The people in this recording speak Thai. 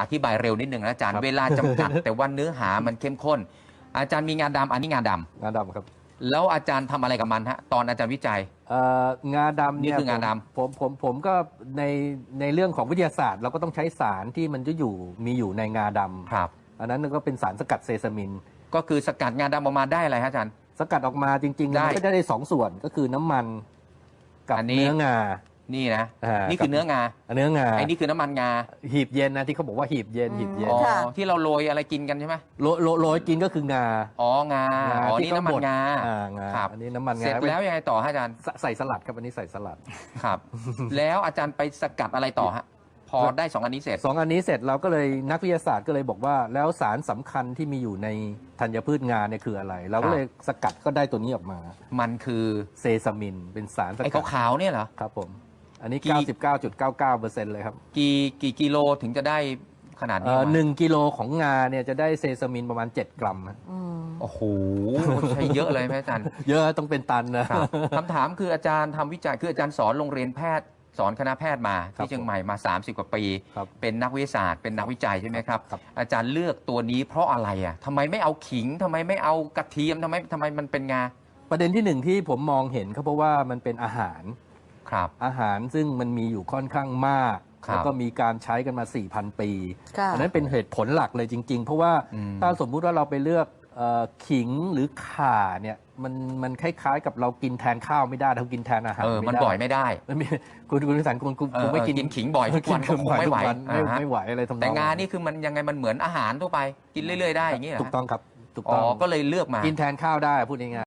อธิบายเร็วนิดนึงนะอาจารย์ครับเวลาจำกัด แต่ว่าเนื้อหามันเข้มข้น อาจารย์มีงาดำอันนี้งาดำงาดำครับแล้วอาจารย์ทำอะไรกับมันฮะตอนอาจารย์วิจัย เอ่องาดำเนี่ยนี่คืองาดำ ผมผมผมผมก็ในในเรื่องของวิทยาศาสตร์ เราก็ต้องใช้สารที่มันจะอยู่มีอยู่ในงาดำครับ อันนั้นก็เป็นสารสกัดเซซามิน ก็คือสกัดงาดำออกมาได้อะไรฮะอาจารย์ สกัดออกมาจริงๆได้มันก็จะได้สองส่วนก็คือน้ำมันกับอันนี้ เนื้องา นี่นะ อ่านี่คือเนื้องาเนื้องาไอ้นี่คือน้ำมันงาหีบเย็นนะที่เขาบอกว่าหีบเย็นหีบเย็นอ๋อค่ะ ที่เราโรยอะไรกินกันใช่ไหมโรโรโรยกินก็คืองาอ๋องาอ๋อที่นี่เขาน้ำมันบดงา อ่างาครับ อันนี้น้ำมันเสงาร็จแล้วยังไงต่อฮะอาจารย์ใส่ใส่สลัดครับอันนี้ใส่สลัด ครับ แล้วอาจารย์ไปสกัดอะไรต่อฮะพอได้สองอันนี้เสร็จ สองอันนี้เสร็จเราก็เลยนักวิทยาศาสตร์ก็เลยบอกว่า แล้วสารสำคัญที่มีอยู่ในธัญพืชงาเนี่ยคืออะไร เราครัก็บเลยสกัดก็ได้ตัวนี้ออกมา มันคือเซซามินเป็นสารสไอ้กัดขาวๆเนี่ยเหรอ ครับผม อันนี้ กี่ 99.99%เลยครับกี่กี่กิโลถึงจะได้ขนาดนี้เอ่อมาหนึ่งกิโลของงาเนี่ยจะได้เซซามินประมาณ 7 กรัมนะอืมโอ้โหใช่เยอะเลยไหมอาจารย์ เยอะต้องเป็นตันนะ ครับคำถามคืออาจารย์ทำวิจัยคืออาจารย์สอนโรงเรียนแพทย์ สอนคณะแพทย์มา ครับที่เชียงใหม่มา 30 กว่าปี ครับเป็นนักวิทยาศาสตร์ เป็นนักวิจัยใช่ไหมครับ ครับ อาจารย์เลือกตัวนี้เพราะอะไรอะทำไมไม่เอาขิงทำไมไม่เอากระเทียมทำไมทำไมมันเป็นงา ประเด็นที่หนึ่งที่ผมมองเห็นก็เพราะว่ามันเป็นอาหาร ครับ อาหารซึ่งมันมีอยู่ค่อนข้างมาก ครับแล้วก็มีการใช้กันมา 4,000 ปีค่ะอันนั้นเป็นเหตุผลหลักเลยจริง ๆ เพราะว่าอืม ถ้าสมมุติว่าเราไปเลือกเอ่อขิงหรือข่าเนี่ยมันมันคล้ายๆ กับเรากินแทนข้าวไม่ได้เรากินแทนอาหารเออไม่มันได้บ่อยไม่ได้ มันมีคุณคุณวิสันคุณคุณเออคงไม่กินเออกินขิงบ่อยทุกวันกิก็คงไม่ไหวทุกนไม่อ่าฮะ ไม่ไหวอะไรทำนองแต่งานี่คือมันยังไงมันเหมือนอาหารทั่วไป กินเรื่อย ๆ ได้อย่างนี้เหรอถูกต้องครับถูกอ๋ต้อองก็เลยเลือกมา กินแทนข้าวได้พูดง่ายๆ